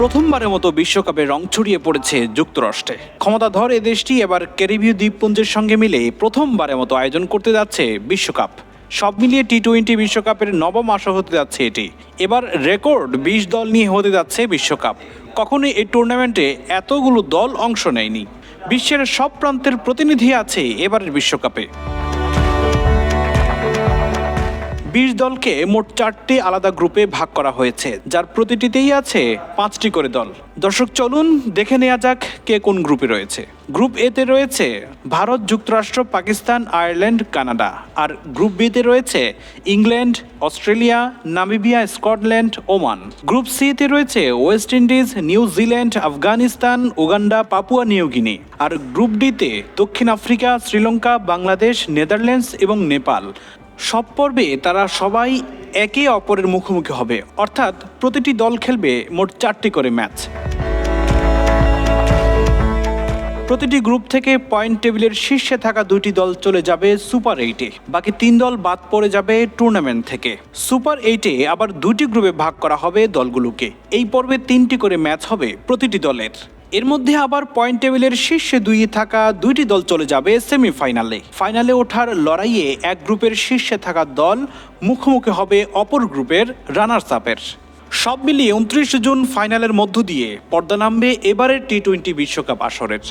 প্রথমবারের মতো বিশ্বকাপে রং ছড়িয়ে পড়েছে যুক্তরাষ্ট্রে। ক্ষমতাধর এ দেশটি এবার ক্যারিবীয় দ্বীপপুঞ্জের সঙ্গে মিলে প্রথমবারের মতো আয়োজন করতে যাচ্ছে বিশ্বকাপ। সব মিলিয়ে টি টোয়েন্টি বিশ্বকাপের নবম আসর হতে যাচ্ছে এটি। এবার রেকর্ড বিশ দল নিয়ে হতে যাচ্ছে বিশ্বকাপ। কখনোই এই টুর্নামেন্টে এতগুলো দল অংশ নেয়নি। বিশ্বের সব প্রান্তের প্রতিনিধি আছে এবারের বিশ্বকাপে। বিশ দলকে মোট চারটি আলাদা গ্রুপে ভাগ করা হয়েছে, যার প্রতিটিতেই আছে পাঁচটি করে দল। দর্শক, চলুন দেখে নেওয়া যাক কে কোন গ্রুপে রয়েছে। গ্রুপ এতে রয়েছে ভারত, যুক্তরাষ্ট্র, পাকিস্তান, আয়ারল্যান্ড, কানাডা। আর গ্রুপ বিতে রয়েছে England, Australia, Namibia, Scotland, Oman. Group C সিতে রয়েছে West Indies New Zealand Afghanistan, Uganda, Papua New Guinea আর গ্রুপ ডিতে দক্ষিণ আফ্রিকা, শ্রীলঙ্কা, বাংলাদেশ, নেদারল্যান্ডস এবং নেপাল। সব পর্বে তারা সবাই একে অপরের মুখোমুখি হবে। অর্থাৎ প্রতিটি দল খেলবে মোট চারটি করে ম্যাচ। প্রতিটি গ্রুপ থেকে পয়েন্ট টেবিলের শীর্ষে থাকা দুইটি দল চলে যাবে সুপার এইটে। বাকি তিন দল বাদ পড়ে যাবে টুর্নামেন্ট থেকে। সুপার এইটে আবার দুটি গ্রুপে ভাগ করা হবে দলগুলোকে। এই পর্বে তিনটি করে ম্যাচ হবে প্রতিটি দলের। এর মধ্যে আবার পয়েন্ট টেবিলের শীর্ষে দুই থাকা দুইটি দল চলে যাবে সেমিফাইনালে ফাইনালে ওঠার লড়াইয়ে এক গ্রুপের শীর্ষে থাকা দল মুখোমুখি হবে অপর গ্রুপের রানার্স আপের সব মিলিয়ে উনত্রিশ জুন ফাইনালের মধ্য দিয়ে পর্দা নামবে এবারের টি টোয়েন্টি বিশ্বকাপ আসরের।